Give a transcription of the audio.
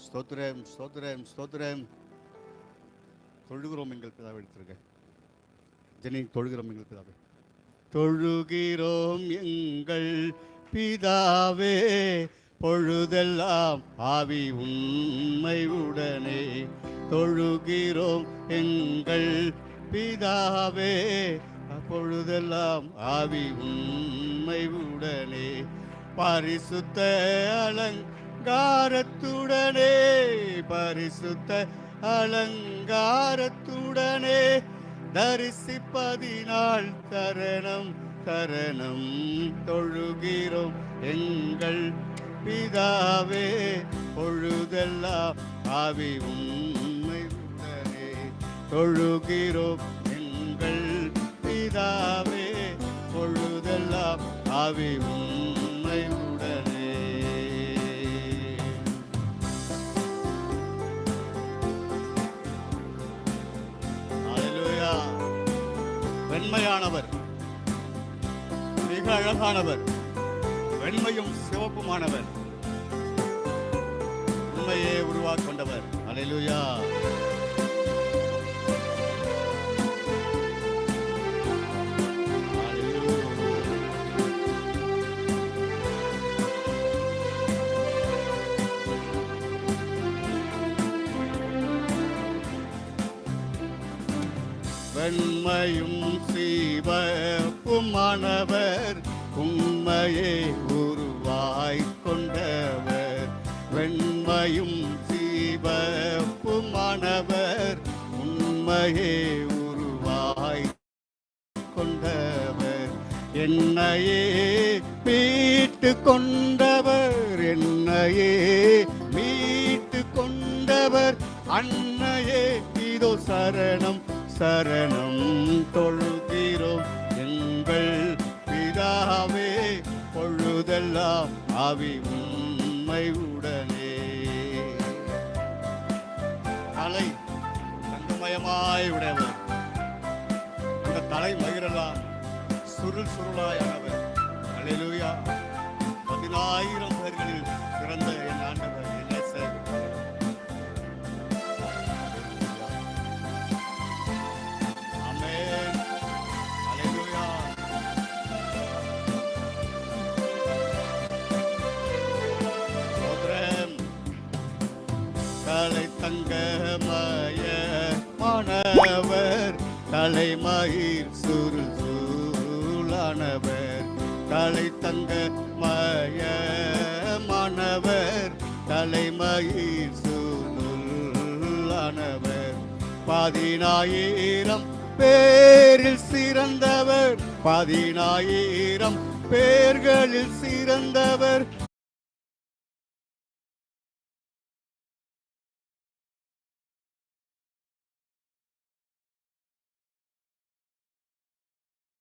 ஸ்தோத்திரம் ஸ்தோத்திரம் ஸ்தோத்திரம். தொழுகிறோம் எங்கள் பிதாவை எடுத்திருக்க ஜெனி தொழுகிறோம் எங்கள் பிதாவை. தொழுகிறோம் எங்கள் பிதாவே பொழுதெல்லாம் ஆவி உண்மை உடனே. தொழுகிறோம் எங்கள் பிதாவே பொழுதெல்லாம் ஆவி உண்மை உடனே. பரிசுத்த அலங்காரத்துடனே பரிசுத்த அலங்காரத்துடனே தரிசிப்பதினால் தரணம் தரணம் தொழுகிறோம். எங்கள் பிதாவே பொழுதெல்லாம் ஆவி உண்மை தொழுகிறோம் எங்கள் பிதாவே பொழுதெல்லாம் ஆவி உண்மை வெண்மையானவர் மிக அழகானவர். வெண்மையும் சிவப்புமானவர். உண்மையே உருவாக்கொண்டவர். அலையிலுயா வெண்மையும் சீவப்புமானவர் உண்மையை உருவாய் கொண்டவர். வெண்மையும் சீவப்புமானவர் உண்மையை உருவாய் கொண்டவர். என்னையே மீட்டு கொண்டவர் என்னையே மீட்டு கொண்டவர். அன்னையே இதோ சரணம் சரணம் தொழுகிறோம். எங்கள் பிதாவே பொழுதெல்லாம் ஆவி உண்மை உடனே. தலை தங்கமயமாய் உடையவர். அந்த தலை மயிரெல்லாம் சுருள் சுருளாயானவர் அலையிலுயா பதினாயிரம் தலை தங்கமய மாணவர் தலைமயிர் சுரு சூழானவர் தலை தங்க மய மாணவர் தலைமயிர் சுருளானவர் பதினாயிரம் பேரில் சிறந்தவர் பதினாயிரம் பேர்களில் சிறந்தவர்.